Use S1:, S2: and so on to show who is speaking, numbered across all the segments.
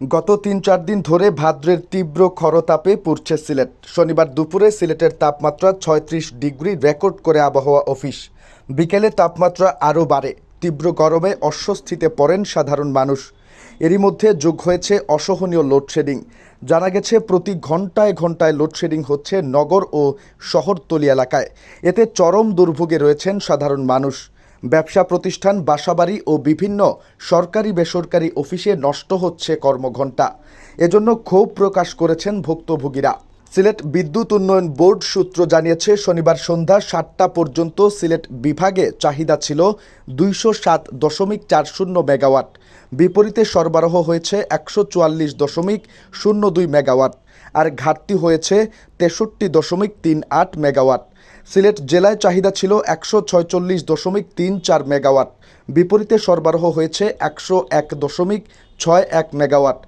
S1: গত তিন চার দিন ধরে ভাদ্রের তীব্র খরতাপে পুড়ছে সিলেট। শনিবার দুপুরে সিলেটের তাপমাত্রা ছয়ত্রিশ ডিগ্রি রেকর্ড করে আবহাওয়া অফিস। বিকেলে তাপমাত্রা আরও বাড়ে। তীব্র গরমে অস্বস্তিতে পড়েন সাধারণ মানুষ। এরই মধ্যে যোগ হয়েছে অসহনীয় লোডশেডিং। জানা গেছে, প্রতি ঘন্টায় ঘন্টায় লোডশেডিং হচ্ছে নগর ও শহরতলি এলাকায়। এতে চরম দুর্ভোগে রয়েছেন সাধারণ মানুষ। ব্যবসা প্রতিষ্ঠান, বাসাবাড়ি ও বিভিন্ন সরকারি বেসরকারি অফিসে নষ্ট হচ্ছে কর্মঘণ্টা। এজন্য ক্ষোভ প্রকাশ করেছেন ভুক্তভোগীরা। সিলেট বিদ্যুৎ উন্নয়ন বোর্ড সূত্র জানিয়েছে, শনিবার সন্ধ্যা সাতটা পর্যন্ত সিলেট বিভাগে চাহিদা ছিল দুইশো সাত দশমিক চার শূন্য মেগাওয়াট। বিপরীতে সরবরাহ হয়েছে একশো চুয়াল্লিশ দশমিক শূন্য দুই মেগাওয়াট আর ঘাটতি হয়েছে তেষট্টি দশমিক তিন আট মেগাওয়াট। সিলেট জেলায় চাহিদা ছিল একশো ছয়চল্লিশ দশমিক তিন চার মেগাওয়াট। বিপরীতে সরবরাহ হয়েছে একশো এক দশমিক ছয় এক মেগাওয়াট।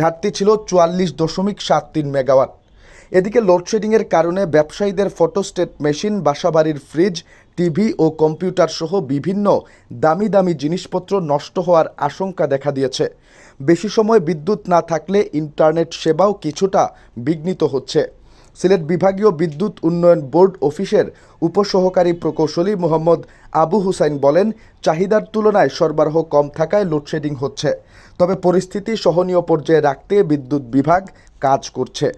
S1: ঘাটতি ছিল চুয়াল্লিশ দশমিক সাত তিন মেগাওয়াট। এদিকে লোডশেডিংয়ের কারণে ব্যবসায়ীদের ফটোস্টেট মেশিন বাসাবাড়ির ফ্রিজ টিভি ও কম্পিউটার সহ বিভিন্ন দামি দামি জিনিসপত্র নষ্ট হওয়ার আশঙ্কা দেখা দিয়েছে। বেশি সময় বিদ্যুৎ না থাকলে ইন্টারনেট সেবাও কিছুটা বিঘ্নিত হচ্ছে। সিলেট বিভাগীয় বিদ্যুৎ উন্নয়ন বোর্ড অফিসের উপসহকারী প্রকৌশলী মোহাম্মদ আবু হুসাইন বলেন, চাহিদার তুলনায় সরবরাহ কম থাকায় লোডশেডিং হচ্ছে। তবে পরিস্থিতি সহনীয় পর্যায়ে রাখতে বিদ্যুৎ বিভাগ কাজ করছে।